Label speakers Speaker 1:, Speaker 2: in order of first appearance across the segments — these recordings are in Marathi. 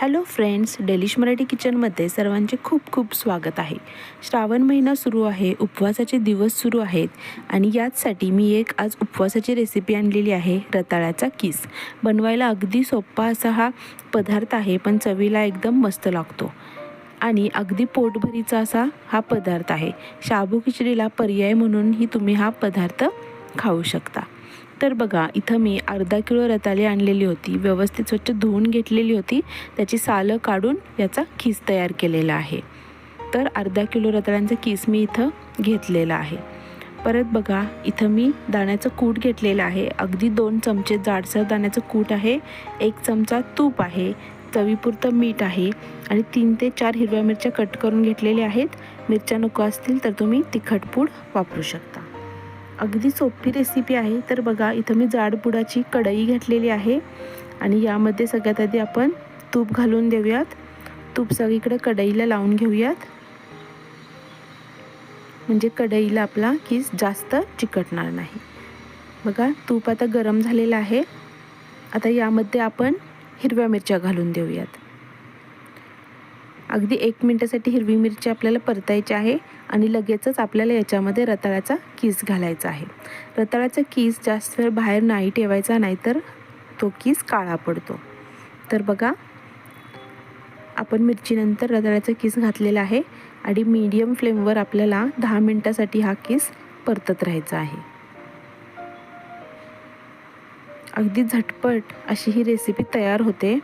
Speaker 1: हॅलो फ्रेंड्स डेलिश मराठी किचनमध्ये सर्वांचे खूप खूप स्वागत आहे. श्रावण महिना सुरू आहे उपवासाचे दिवस सुरू आहेत आणि याचसाठी मी एक आज उपवासाची रेसिपी आणलेली आहे रताळ्याचा किस. बनवायला अगदी सोपा असा हा पदार्थ आहे पण चवीला एकदम मस्त लागतो. आणि अगदी पोटभरीचा असा हा पदार्थ आहे. शाबू खिचडीला पर्याय म्हणूनही तुम्ही हा पदार्थ खाऊ शकता. तर बघा इथं मी अर्धा किलो रताळी आणलेली होती. व्यवस्थित स्वच्छ धुवून घेतलेली होती. त्याची सालं काढून याचा खीस तयार केलेला आहे. तर अर्धा किलो रताळ्यांचा किस मी इथं घेतलेला आहे. परत बघा इथं मी दाण्याचं कूट घेतलेलं आहे. अगदी दोन चमचे जाडसर दाण्याचं कूट आहे. एक चमचा तूप आहे. चवीपुरतं मीठ आहे. आणि तीन ते चार हिरव्या मिरच्या कट करून घेतलेल्या आहेत. मिरच्या नको असतील तर तुम्ही तिखटपूड वापरू शकता. अगदी सोपी रेसिपी आहे. तर बघा इथं मी जाडबुडाची कढई घेतलेली आहे. आणि यामध्ये सगळ्यात आधी आपण तूप घालून देऊयात. तूप सगळीकडे कढईला लावून घेऊयात. म्हणजे कढईला आपला कीस जास्त चिकटणार नाही. बघा तूप आता गरम झालेलं आहे. आता यामध्ये आपण हिरव्या मिरच्या घालून देऊयात. अगदी एक मिनटासाठी हिरवी मिरची आपल्याला परतायची आहे आणि लगेचच आपल्याला याच्यामध्ये रताळ्याचा कीस घालायचा आहे. रताळ्याचा कीस जास्त वेळ बाहेर नाही ठेवायचा नाहीतर तो कीस काळा पडतो. तर बघा आपण मिरचीनंतर रताळ्याचा कीस घातलेला आहे आणि मीडियम फ्लेमवर आपल्याला दहा मिनटासाठी हा कीस परतत राहायचा आहे. अगदी झटपट अशी ही रेसिपी तयार होते.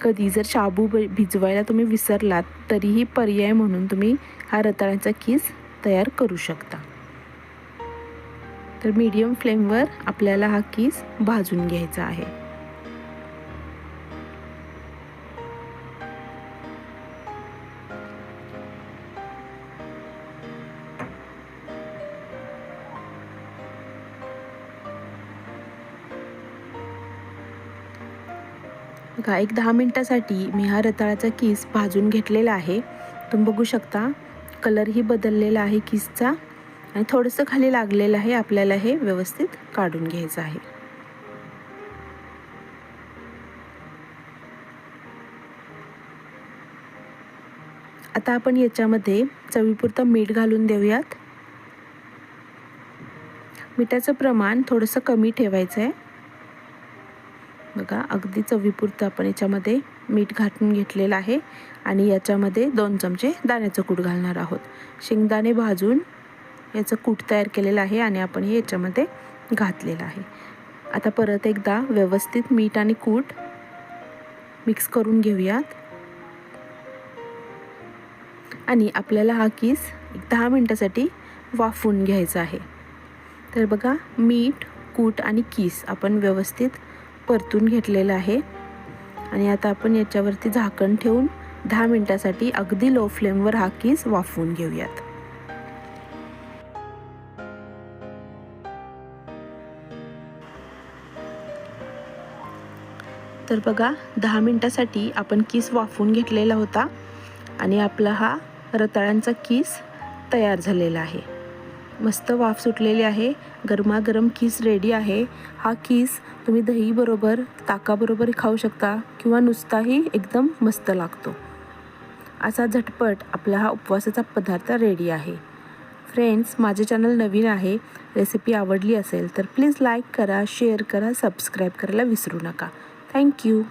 Speaker 1: कधी जर शाबू भिजवायला तुम्ही विसरलात तरीही पर्याय म्हणून तुम्ही हा रताळ्याचा कीस तयार करू शकता. तर मीडियम फ्लेमवर आपल्याला हा कीस भाजून घ्यायचा आहे. बघा एक दहा मिनटासाठी मी हा रताळाचा किस भाजून घेतलेला आहे. तुम्ही बघू शकता कलरही बदललेला आहे किसचा आणि थोडंसं खाली लागलेलं आहे आपल्याला हे व्यवस्थित काढून घ्यायचं आहे. आता आपण याच्यामध्ये चवीपुरतं मीठ घालून देऊयात. मिठाचं प्रमाण थोडंसं कमी ठेवायचं आहे. बघा अगदी चवीपुरतं आपण याच्यामध्ये मीठ घाटून घेतलेलं आहे आणि याच्यामध्ये दोन चमचे दाण्याचं कूट घालणार आहोत. शेंगदाणे भाजून याचं कूट तयार केलेलं आहे आणि आपण हे याच्यामध्ये घातलेलं आहे. आता परत एकदा व्यवस्थित मीठ आणि कूट मिक्स करून घेऊयात. आणि आपल्याला हा किस एक दहा मिनटासाठी वाफवून घ्यायचा आहे. तर बघा मीठ कूट आणि किस आपण व्यवस्थित परतून घेतलेलं आहे. आणि आता आपण याच्यावरती झाकण ठेवून दहा मिनटासाठी अगदी लो फ्लेमवर हा कीस वाफवून घेऊयात. तर बघा दहा मिनटासाठी आपण किस वाफवून घेतलेला होता. आणि आपला हा रताळ्यांचा किस तयार झालेला आहे. मस्त वाफ सुटलेली आहे. गरमागरम किस रेडी आहे. हा किस तुम्ही दहीबरोबर ताकाबरोबर खाऊ शकता किंवा नुसताही एकदम मस्त लागतो. असा झटपट आपला हा उपवासाचा पदार्थ रेडी आहे. फ्रेंड्स माझे चॅनल नवीन आहे रेसिपी आवडली असेल तर प्लीज लाईक करा शेअर करा सबस्क्राईब करायला विसरू नका. थँक्यू